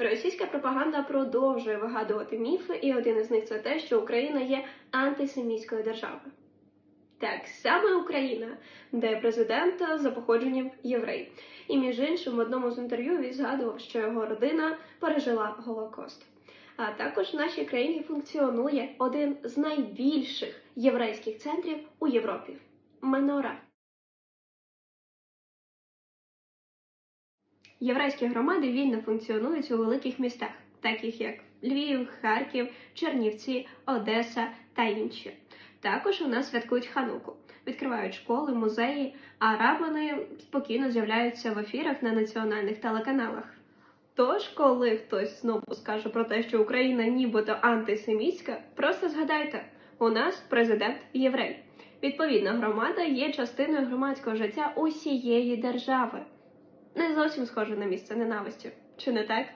Російська пропаганда продовжує вигадувати міфи, і один із них це те, що Україна є антисемітською державою. Так, саме Україна, де президент за походженням єврей. І між іншим, в одному з інтерв'ю він згадував, що його родина пережила Голокост. А також в нашій країні функціонує один з найбільших єврейських центрів у Європі Менора. Єврейські громади вільно функціонують у великих містах, таких як Львів, Харків, Чернівці, Одеса та інші. Також у нас святкують хануку, відкривають школи, музеї, а рабини спокійно з'являються в ефірах на національних телеканалах. Тож, коли хтось знову скаже про те, що Україна нібито антисемітська, просто згадайте, у нас президент єврей. Відповідна громада є частиною громадського життя усієї держави. Не зовсім схоже на місце ненависті, чи не так?